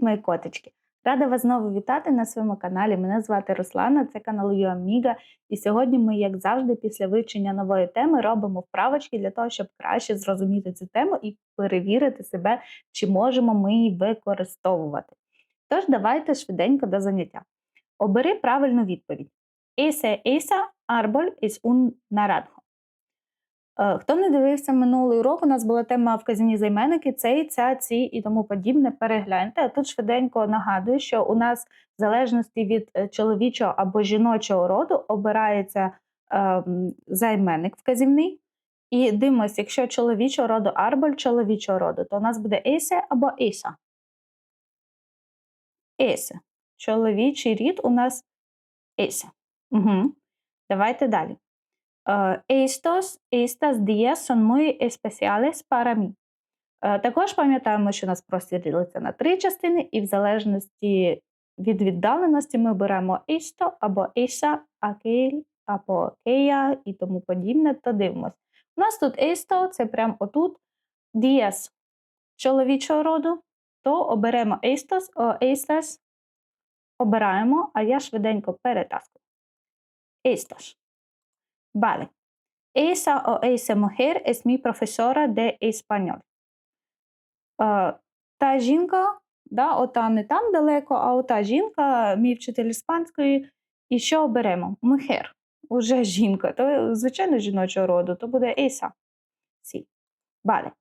Привіт, мої котички! Рада вас знову вітати на своєму каналі. Мене звати Руслана, це канал Юаміга. І сьогодні ми, як завжди, після вивчення нової теми робимо вправочки для того, щоб краще зрозуміти цю тему і перевірити себе, чи можемо ми її використовувати. Тож, давайте швиденько до заняття. Обери правильну відповідь. Ese, esa árbol es un naranjo. Е, Хто не дивився минулий урок, у нас була тема вказівні займенники, цей, ця, ці і тому подібне. Перегляньте. А тут швиденько нагадую, що у нас в залежності від е, чоловічого або жіночого роду обирається е, займенник вказівний. І дивимося, якщо чоловічого роду арболь чоловічого роду, то у нас буде есе або еса. Есе. Чоловічий рід у нас есе. Угу. Давайте далі. Uh, estos, estas días son muy especiales para mí. Uh, також пам'ятаємо, що нас простір ділиться на три частини, і в залежності від віддаленості ми беремо esto або esa, aquel, або aquella і тому подібне, то дивимось. У нас тут esto, це прямо отут días чоловічого роду, то оберемо estos о estas, обираємо, а я швиденько перетаскую. Estos. Vale. Esa o esa mujer es mi profesora de español. Та жінка, да, ота не там далеко, а ота жінка, мій вчитель іспанської. І що оберемо? Мухер. Уже жінка. То, звичайно, жіночого роду, то буде esa. Sí. Vale.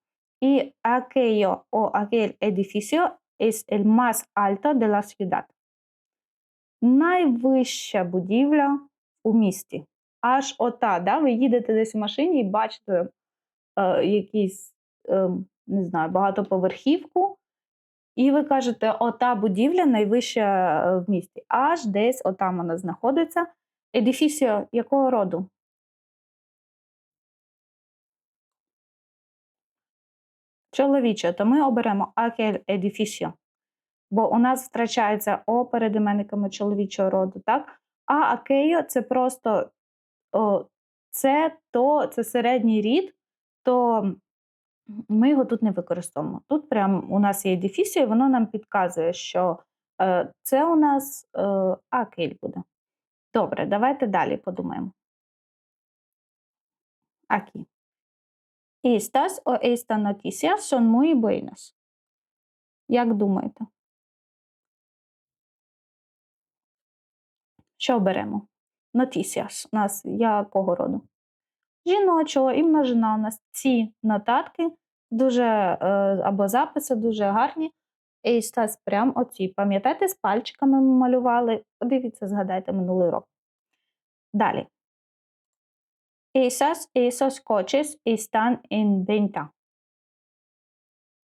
Y aquello o aquel edificio es el más alto de la ciudad. Найвища будівля у місті аж ота. Да? Ви їдете десь в машині і бачите е, якийсь, е, не знаю, багатоповерхівку, і ви кажете, ота будівля найвища е, в місті. Аж десь отам вона знаходиться. Едифісіо якого роду? Чоловіче, то ми оберемо акель едифісіо. Бо у нас втрачається о перед іменниками чоловічого роду, так? А акейо це просто о, це то, це середній рід, то ми його тут не використовуємо. Тут прям у нас є дефісія, і воно нам підказує, що е, це у нас е, акель буде. Добре, давайте далі подумаємо. Aquí. Estas o esta noticia son muy buenas. Як думаєте? Що беремо? Noticias нас якого роду? Жіночого і множина у нас ці нотатки дуже е, або записи дуже гарні. І стас прям оці. Пам'ятаєте, з пальчиками ми малювали. Подивіться, згадайте минулий рок. Далі. Esas, esos coches están en venta.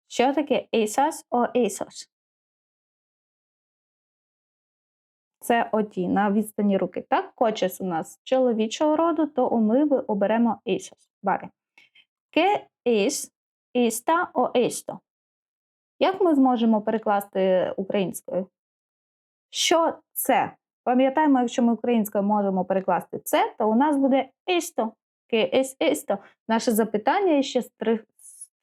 Що таке esas o esos? Це оті на відстані руки. Так, кочес у нас чоловічого роду, то ми оберемо esos. Vale. ¿Qué es esta o esto? Як ми зможемо перекласти українською? Що це? Пам'ятаємо, якщо ми українською можемо перекласти це, то у нас буде esto. ¿Qué es esto? Наше запитання ще з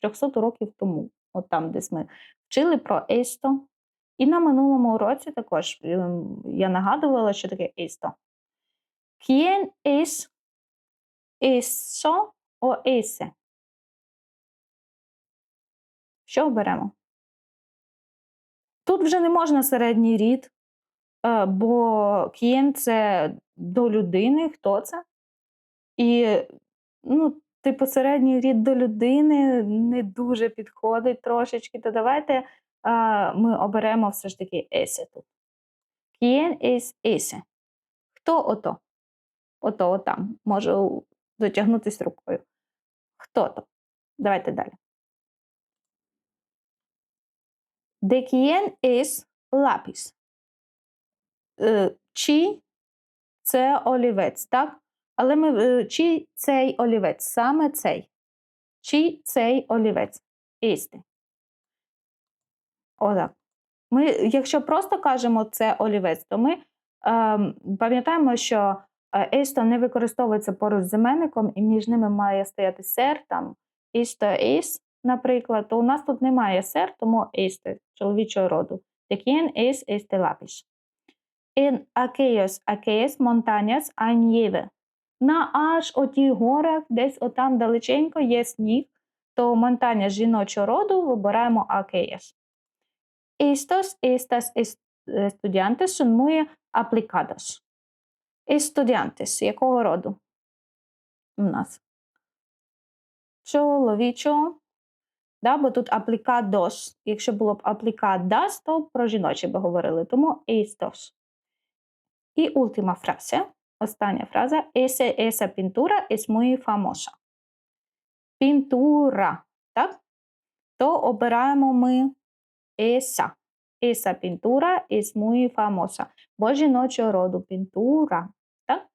300 років тому. От там, десь ми вчили про esto. І на минулому уроці також ем, я нагадувала, що таке esto. ¿Quién es eso o ese? Що оберемо? Тут вже не можна середній рід, е, бо к'єн це до людини, хто це? І, ну, типу, середній рід до людини не дуже підходить трошечки, то давайте ми оберемо все ж таки есе тут. Quién es ese? Хто ото? Ото отам. Можу дотягнутися рукою. Хто то? Давайте далі. De quién es lápiz? Е, чи це олівець, так? Але ми е, чи цей олівець, саме цей? Чи цей олівець? Este. Отак. Ми, якщо просто кажемо це олівець, то ми е, пам'ятаємо, що ейсто не використовується поруч з іменником, і між ними має стояти сер, там істо ейс, наприклад, то у нас тут немає сер, тому ейсто чоловічого роду. ¿De quién es este lápiz? En aquellos, aquellas montañas hay nieve. На аж отій горах, десь отам далеченько є сніг, то монтання жіночого роду вибираємо aquellas. Estos, estas es- estudiantes son muy aplicados. Estudiantes якого роду? У нас чоловічого. Да, бо тут aplicados. Якщо було б aplicadas, то про жіночі би говорили. Тому estos. І última frase. Остання фраза. Ese, esa pintura es muy famosa. Pintura. Так? То обираємо ми esa. Esa pintura es muy famosa. Бо жіночого роду пінтура. Так?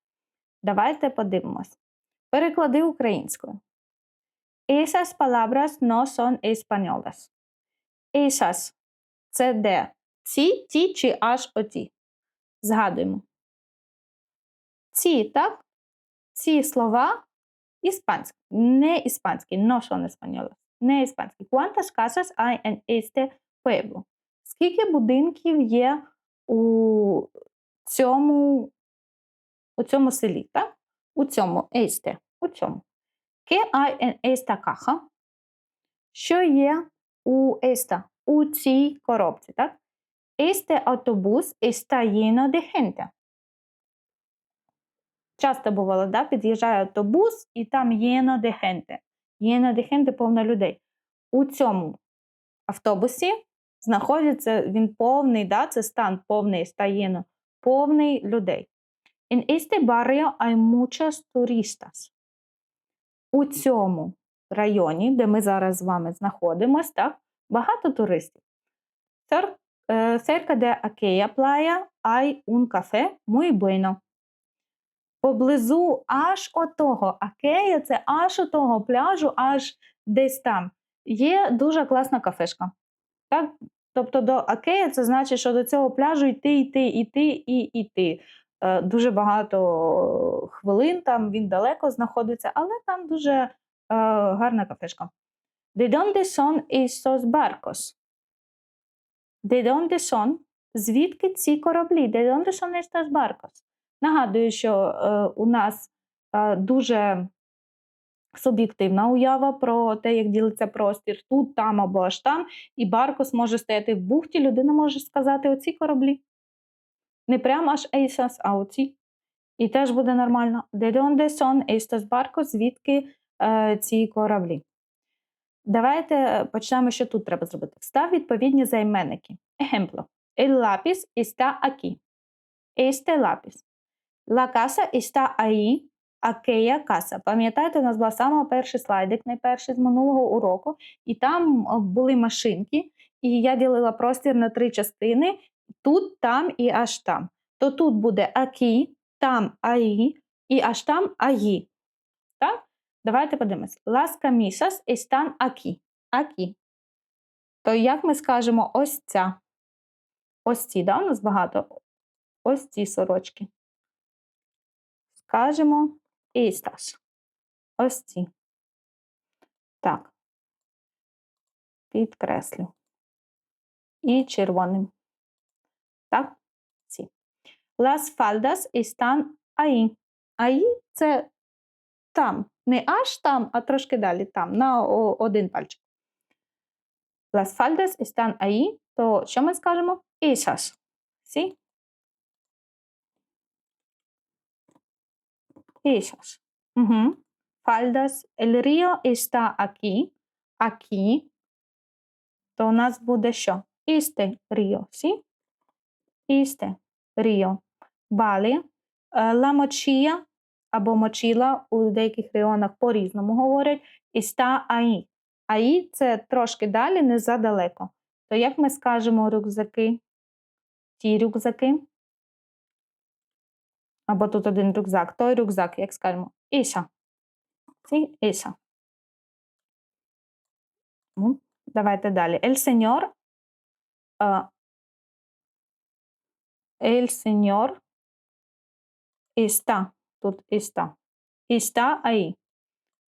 Давайте подивимось. Переклади українською. Esas palabras no son españolas. Esas – це де? Ці, ті чи аж оті? Згадуємо. Ці, так? Ці слова іспанські. Не іспанські, no son españolas. Не іспанські. ¿Cuántas casas hay en este pueblo? Скільки будинків є у цьому, у цьому селі, так? У цьому este, у цьому. ¿Qué hay en esta caja? Що є у esta, у цій коробці, так? Este autobús está lleno de gente. Часто бувало, да? під'їжджає автобус, і там gente. Lleno de gente – повно людей. У цьому автобусі знаходиться він повний, да? це стан повний, está lleno, повний людей. En este barrio hay muchos turistas. У цьому районі, де ми зараз з вами знаходимося, так, багато туристів. Е, Cerca de aquella playa hay un café muy bueno. Поблизу аж отого Акея, це аж отого пляжу, аж десь там. Є дуже класна кафешка. Так? Тобто до Акея це значить, що до цього пляжу йти, йти, йти і йти. Е, Дуже багато хвилин, там він далеко знаходиться, але там дуже е, гарна кафешка. De dónde son estos barcos? De dónde son? Звідки ці кораблі? De dónde son estos barcos? Нагадую, що е, у нас е, дуже суб'єктивна уява про те, як ділиться простір тут, там або аж там, і Баркос може стояти в бухті, людина може сказати оці кораблі. Не прямо аж Ейсас, а оці. І теж буде нормально. De donde son estos barcos? Звідки е, ці кораблі? Давайте е, почнемо, що тут треба зробити. Встав відповідні займенники. Ejemplo. El lápiz está aquí. Este lápiz. La casa está ahí. Aquella casa. Пам'ятаєте, у нас був саме перший слайдик, найперший з минулого уроку, і там е, були машинки, і я ділила простір на три частини: тут, там і аж там. То тут буде акі, там аї, і аж там аї. Так? Давайте подивимось. Las camisas están aquí. Aquí. То як ми скажемо ось ця? Ось ці, да, у нас багато. Ось ці сорочки. Скажемо estas. Ось ці. Так. Підкреслю. І червоним. Так, ці. Las faldas están ahí. Ahí – це там. Не аж там, а трошки далі там, на один пальчик. Las faldas están ahí, то що ми скажемо? Esas. ¿Sí? Esas. Угу. Faldas. El río está aquí. Aquí. То у нас буде що? Este río, ¿sí? Este río. Vale. Е, La mochila або мочила у деяких районах по-різному говорять. Está ahí. Ahí – це трошки далі, не задалеко. То як ми скажемо рюкзаки? Ті рюкзаки? Або тут один рюкзак. Той рюкзак, як скажемо? Іша. Ці Іша. Ну, Давайте далі. El señor. е, El señor está. Тут está. Está ahí.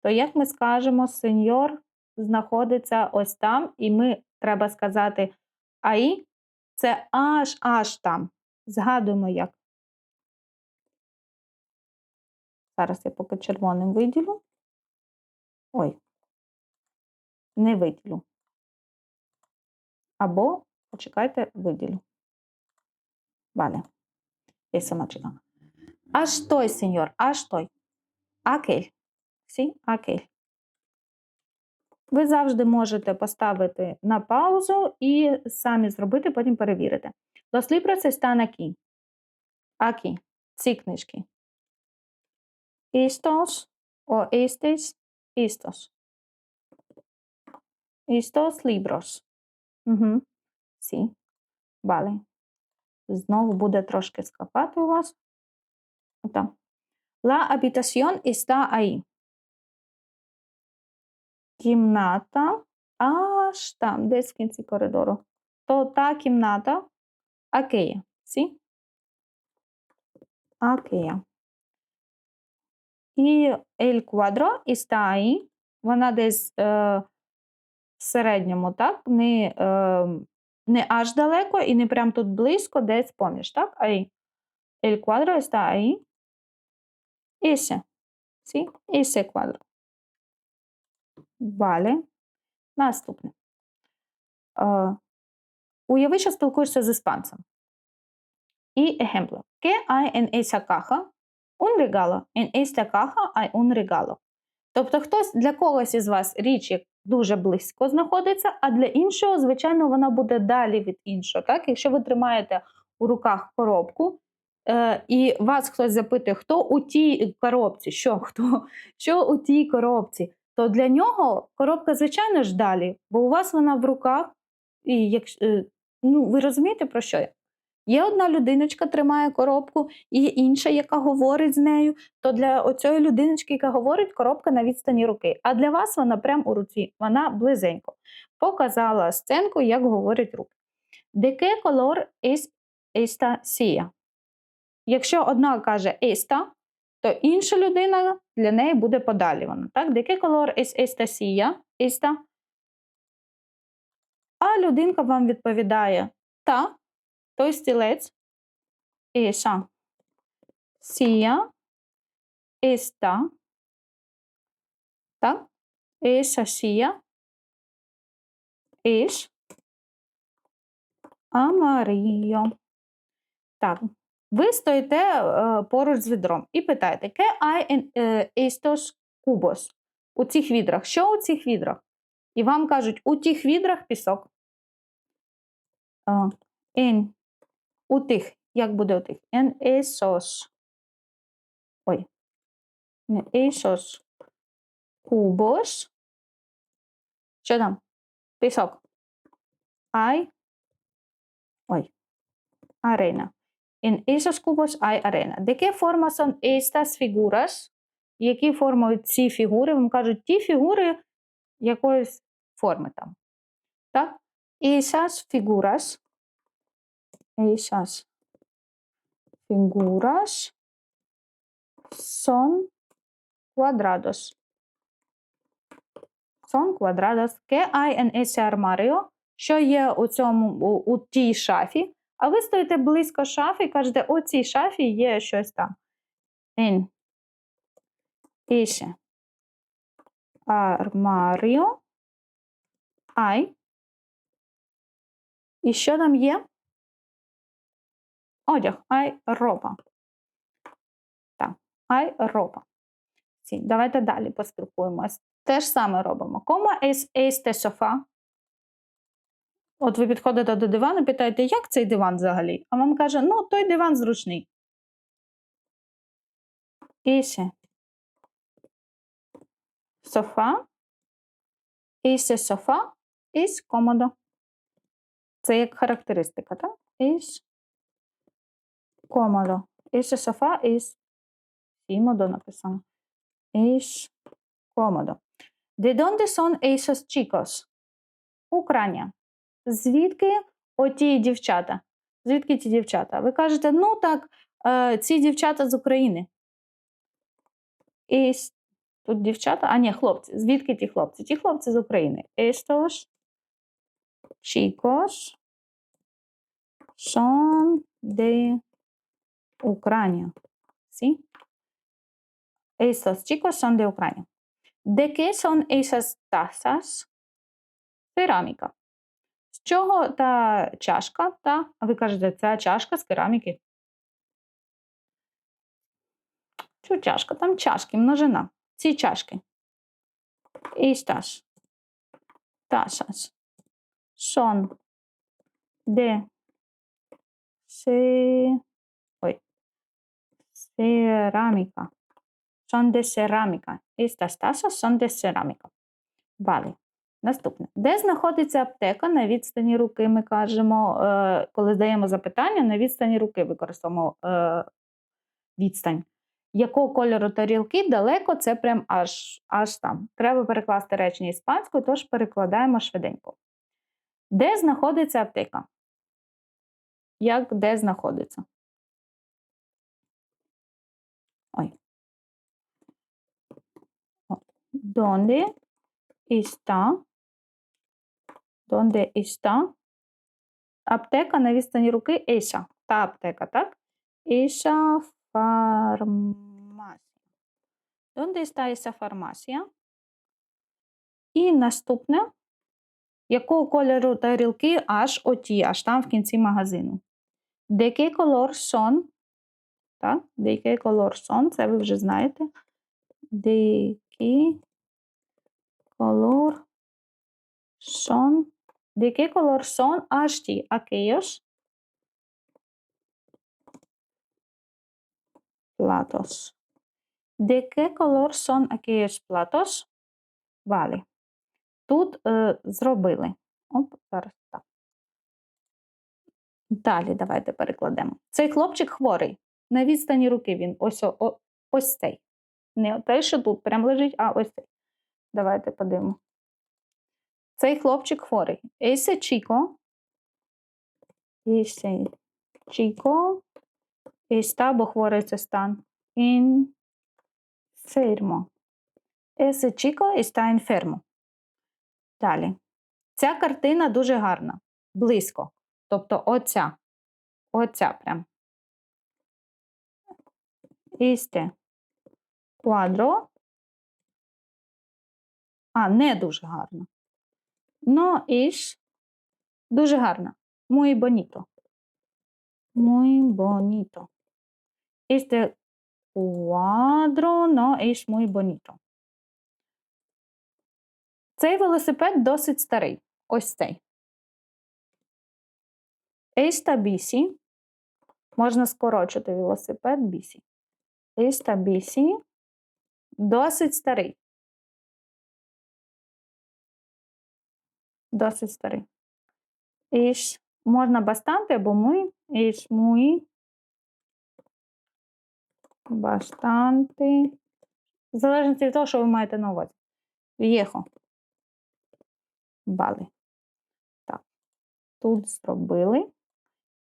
То як ми скажемо, сеньор знаходиться ось там, і ми треба сказати ahí Це аж аж там. Згадуємо як. Зараз я поки червоним виділю. Ой, не виділю. Або, почекайте, виділю. Vale. Esa mačina. Аж той, сеньор, аж той. Акель. Сі, акель. Ви завжди можете поставити на паузу і самі зробити, потім перевірити. Los libros están aquí. Aquí. Ці книжки. Estos o estes, estos. Estos libros. Угу. Сі. Vale. Знову буде трошки скакати у вас. Отак. La habitación está ahí. Кімната аж там, десь в кінці коридору. То та кімната Акея. Сі? Акея. І el cuadro está ahí. Вона десь е, в середньому, так? Не, е, не аж далеко і не прям тут близько, десь поміж, так? Ahí. El cuadro está ahí. Ese. ¿Sí? Ese cuadro. Vale. Наступне. Е, уяви, що спілкуєшся з іспанцем. І ejemplo. ¿Qué hay en esa caja? Un regalo. En esta caja hay un regalo. Тобто хтось для когось із вас річ дуже близько знаходиться, а для іншого, звичайно, вона буде далі від іншого. Так? Якщо ви тримаєте у руках коробку, е, і вас хтось запитує, хто у тій коробці, що хто, що у тій коробці, то для нього коробка, звичайно ж, далі, бо у вас вона в руках, і якщо, е, ну, ви розумієте, про що я? Є одна людиночка, тримає коробку, і інша, яка говорить з нею. То для оцієї людиночки, яка говорить, коробка на відстані руки. А для вас вона прямо у руці, вона близенько. Показала сценку, як говорять руки. De qué color es esta? Якщо одна каже esta, то інша людина для неї буде подалі. Вона, так? De qué color es? Esta. А людинка вам відповідає та той стілець esa silla está так? Esa silla es amarillo. Так. Ви стоїте е, поруч з відром і питаєте, ¿Qué hay en е, cubos? У цих відрах. Що у цих відрах? І вам кажуть, у тих відрах пісок. Е, en у тих. Як буде у тих? En esos. Ой. En esos cubos. Що там? Пісок. Hay. Ой. Arena. En esos cubos hay arena. ¿De qué forma son estas figuras? Які формують ці фігури? Вам кажуть, ті фігури якоїсь форми там. Так? Esas figuras esas figuras son cuadrados. Son cuadrados. ¿Qué hay en ese armario? Що є у цьому у, у тій шафі? А ви стоїте близько шафи і кажете, у цій шафі є щось там. En ese armario hay. І що там є? Одяг, ай ропа. Так, ай ропа. Сі, давайте далі поспілкуємось. Те ж саме робимо. Кома ес este софа. От ви підходите до дивану, питаєте, як цей диван взагалі? А вам каже, ну, той диван зручний. Ese софа. Ese софа is комодо. Це як характеристика, так? Is cómodo. Ese sofá es cómodo написано. Es cómodo. ¿De dónde son esos chicos? Україна. Звідки оті дівчата? Звідки ті дівчата? Ви кажете, ну так, е, ці дівчата з України. І тут дівчата, а ні, хлопці. Звідки ті хлопці? Ті хлопці з України. Estos chicos son de Ucrania. ¿Sí? Estos chicos son de Ucrania. ¿De qué son esas tazas? Кераміка. З чого та чашка? Та, ви кажете, ця чашка з кераміки. Що чашка? Там чашки, множина. Ці чашки. Estas tazas son de ce... Cerámica. Son de cerámica. Estas tazas son de cerámica. Валі. Наступне. Де знаходиться аптека на відстані руки, ми кажемо, е, коли здаємо запитання, на відстані руки використовуємо е, відстань. Якого кольору тарілки далеко, це прям аж, аж там. Треба перекласти речення іспанською, тож перекладаємо швиденько. Де знаходиться аптека? Як де знаходиться? Ой. Donde está? Donde está? Аптека на відстані руки Еша. Та аптека, так? Еша фармасія. Donde está esa фармасія? І наступне. Якого кольору тарілки аж оті, аж там в кінці магазину? Qué color son? Так, qué color son? Це ви вже знаєте. Qué color son? ¿De qué color son ті? Aquellos platos. ¿De qué color son aquellos platos? Vale. Тут е, зробили. Оп, зараз так. Далі давайте перекладемо. Цей хлопчик хворий. На відстані руки він. Ось, о, ось цей. Не той, що тут прям лежить, а ось цей. Давайте подивимо. Цей хлопчик хворий. Ese chico. Ese chico está, бо хворий це стан. Enfermo. Ese chico está enfermo. Далі. Ця картина дуже гарна. Близько. Тобто оця. Оця прям. Este cuadro. А, не дуже гарно. No es дуже гарна. Muy bonito. Muy bonito. Este cuadro no es bonito. Цей велосипед досить старий. Ось цей. Esta bici. Можна скорочити велосипед бісі. Esta bici досить старий. Досить старий. Es можна bastante або muy. Es muy bastante. В залежності від того, що ви маєте на увазі. В'єхо. Бали. Так. Тут зробили.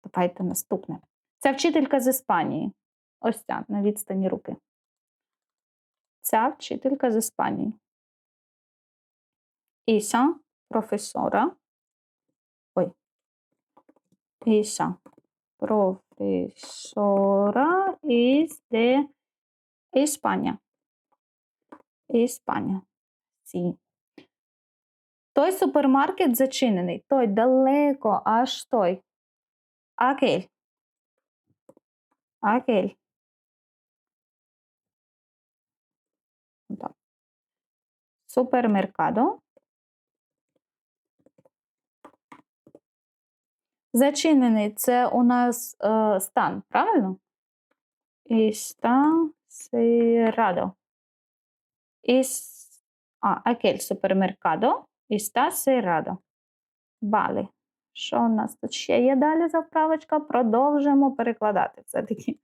Давайте наступне. Це вчителька з Іспанії. Ось ця на відстані руки. Ця вчителька з Іспанії. Іса професора. Ой. Іса професора із де Іспанія. Іспанія. Сі. Той супермаркет зачинений. Той далеко, аж той. Aquel. Aquel. Супермеркадо. Зачинений це у нас е, стан, правильно? Cerrado. Es, а, supermercado está cerrado. Vale. Що у нас тут ще є далі за вправочка? Продовжуємо перекладати. Все-таки.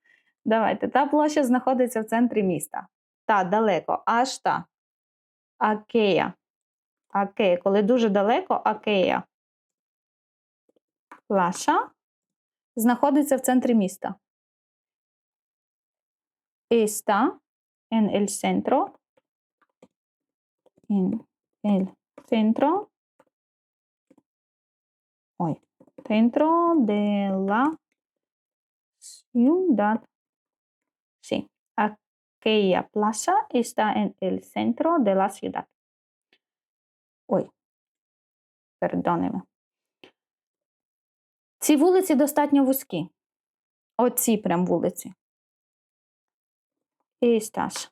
Давайте. Та площа знаходиться в центрі міста. Та далеко. Аж та. Акея. Акея. Коли дуже далеко, акея. Плаша знаходиться в центрі міста. Está en el centro. En el centro. Ой, Dentro de la ciudad. Sí. Aquella plaza está en el centro de la ciudad. Ой, передонимо. Ці вулиці достатньо вузькі. Оці прям вулиці. Estas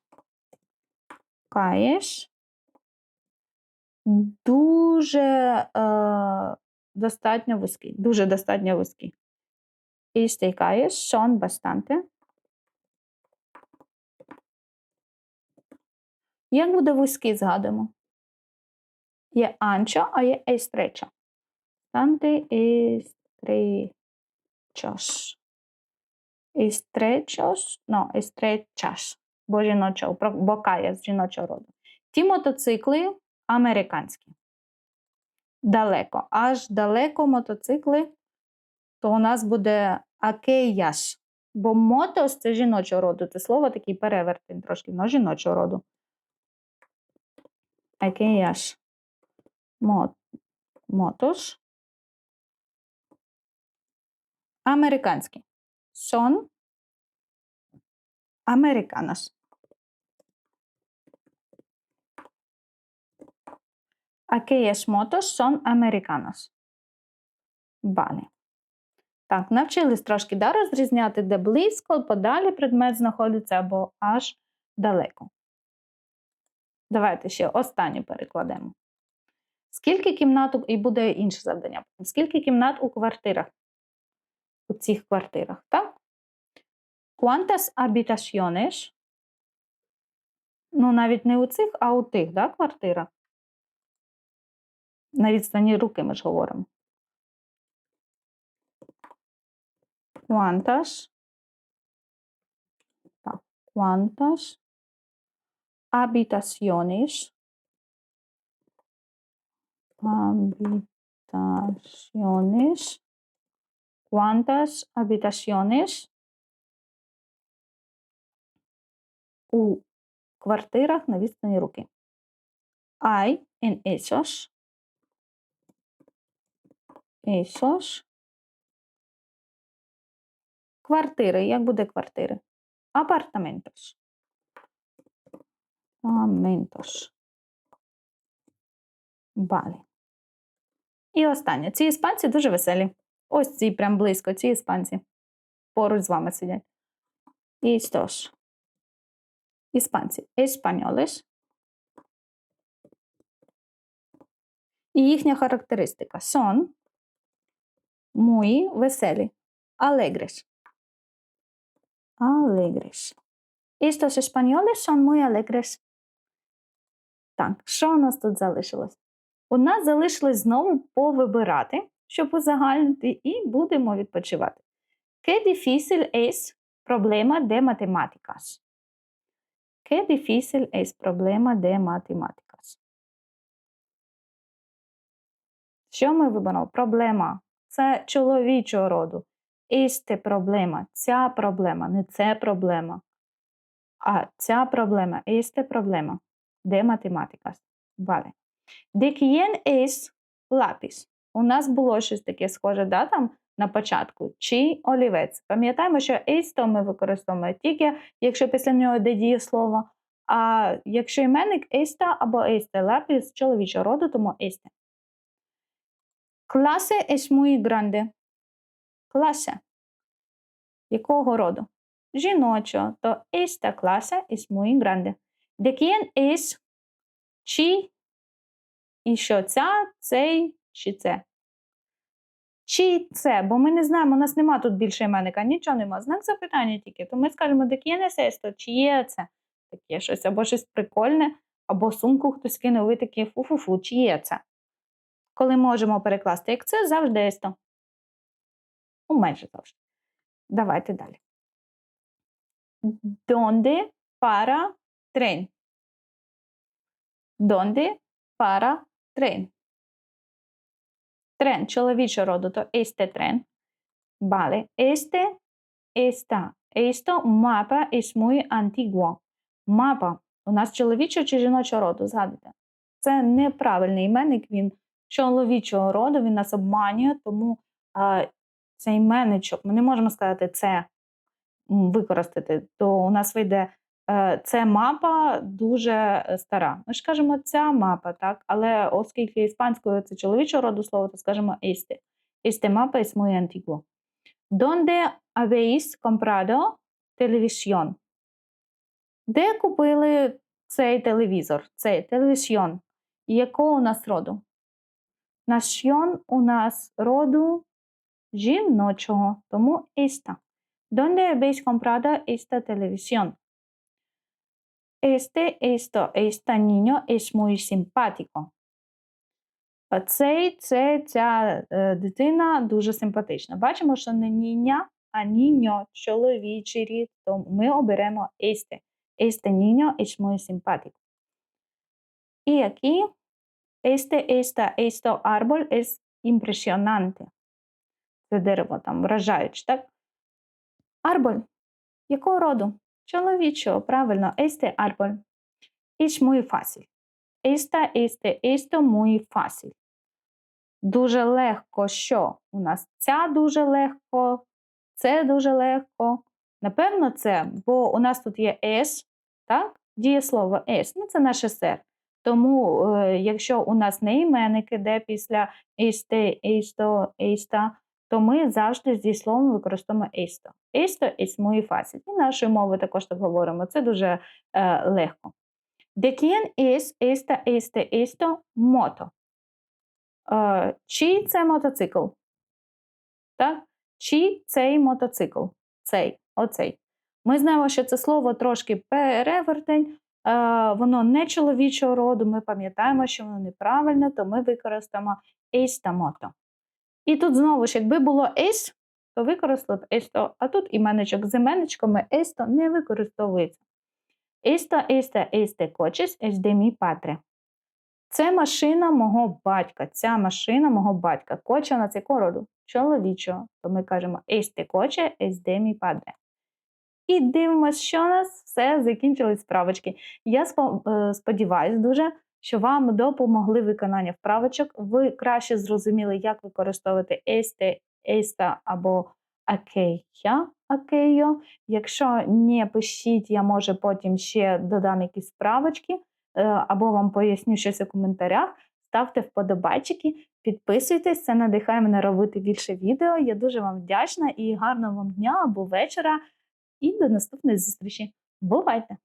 calles дуже е, достатньо вузькі. Дуже достатньо вузькі. Este calles son bastante. Як буде вузький, згадуємо? Є ancho, а є estrecho. Bastante estrechos. Estrechos, no, estrechas. Бо жіночого, про- бо кая з жіночого роду. Ті мотоцикли американські. Далеко. Аж далеко мотоцикли, то у нас буде aquellas. Бо мотос це жіночого роду. Це слово такий перевертень трошки, но жіночого роду. Aquellas мо- motos. Американські. Son americanos. Aquellas motos son americanos. Vale. Так, навчились трошки да, розрізняти, де близько, подалі предмет знаходиться або аж далеко. Давайте ще останнє перекладемо. Скільки кімнат і буде інше завдання. Скільки кімнат у квартирах? У цих квартирах, так? Quantas habitaciones? Ну, навіть не у цих, а у тих, да, квартирах. На відстані руки ми ж говоримо. Quantas? Так, quantas habitaciones? Habitaciones. ¿Cuántas habitaciones у квартирах на відстані руки? Hay en esos esos квартири. Як буде квартири? Апартаменtos. Апартаменtos. Валі. І останнє. Ці іспанці дуже веселі. Ось ці прям близько, ці іспанці. Поруч з вами сидять. І що ж. Іспанці. Españoles. І їхня характеристика. Son muy веселі. Alegres. Alegres. Estos españoles son muy alegres. Так, що у нас тут залишилось? У нас залишилось знову повибирати, щоб узагальнити, і будемо відпочивати. Qué difícil es problema de matemáticas. Qué difícil es problema de matemáticas. Що ми виберемо? Проблема. Це чоловічого роду. Este проблема. Ця проблема. Не це проблема. А ця проблема. Este проблема. De matemáticas. Vale. De quién es lápiz? У нас було щось таке схоже, да, там на початку. Чи олівець. Пам'ятаємо, що esto ми використовуємо тільки, якщо після нього йде дієслово. А якщо іменник esta або este, lápiz чоловічого роду, тому este. Clase es muy. Класа. Якого роду? Жіночого. То esta clase es muy grande. De quién чи і що ця, цей чи це? Чи це? Бо ми не знаємо, у нас нема тут більше іменника, нічого нема. Знак запитання тільки. То ми скажемо, quién es esto, чи є це таке щось, або щось прикольне, або сумку хтось кинув, ви такі фу-фу-фу, чи є це? Коли можемо перекласти як це, завжди есто. Ну, майже завжди. Давайте далі. Donde para tren? Donde para tren? Чоловічого роду, то este tren. Vale. Este, esta. Esto mapa es muy antiguo. Мапа у нас чоловічого чи жіночого роду, згадуйте. Це неправильний іменник, він чоловічого роду, він нас обманює, тому а, цей іменничок, ми не можемо сказати це використати, то у нас вийде це мапа дуже е, стара. Ми ж кажемо ця мапа, так? Але оскільки іспанською це чоловічого роду слово, то скажемо este. Este mapa es muy antiguo. ¿Dónde habéis comprado televisión? Де купили цей телевізор, цей телевізіон? Якого у нас роду? Націон у нас роду жіночого, тому esta. ¿Dónde habéis comprado esta televisión? Este, esto, esta niño es muy simpático. Цей, це, ця е, дитина дуже симпатична. Бачимо, що не ніня, а ніньо, чоловічий рід, то ми оберемо este. Este niño es muy simpático. Y aquí, este, esta, esto árbol es impresionante. Це дерево там вражаюче, так? Арболь. Якого роду? Чоловічого, правильно, este árbol. Es muy fácil. Esta, este, esto muy fácil. Дуже легко, що у нас ця дуже легко, це дуже легко. Напевно, це, бо у нас тут є S, так? Дієслово S, ну це наше сер. Тому, е, якщо у нас не іменник іде після este, esto, esta, то ми завжди з дієсловом використовуємо esto. Esto es muy fácil. І нашою мовою також так говоримо. Це дуже е, легко. De quién es esta, este, esto moto? Е, чий це мотоцикл? Так? Чий цей мотоцикл? Цей, оцей. Ми знаємо, що це слово трошки перевертень, е, воно не чоловічого роду. Ми пам'ятаємо, що воно неправильне, то ми використаємо esta moto. І тут знову ж, якби було es, то використали б esto, а тут іменничок з іменничками esto не використовується. Esta, este coches es de mi padre. Це машина мого батька. Ця машина мого батька. Коче у нас якого роду? Чоловічого. То ми кажемо este coche es de mi. І дивимося, що у нас все закінчились справочки. Я сподіваюся дуже, що вам допомогли виконання вправочок. Ви краще зрозуміли, як використовувати este, esta або aquella, aquello. Якщо не пишіть, я може потім ще додам якісь справочки, е, або вам поясню щось у коментарях. Ставте вподобайчики, підписуйтесь, це надихає мене робити більше відео. Я дуже вам вдячна і гарного вам дня або вечора. І до наступної зустрічі. Бувайте!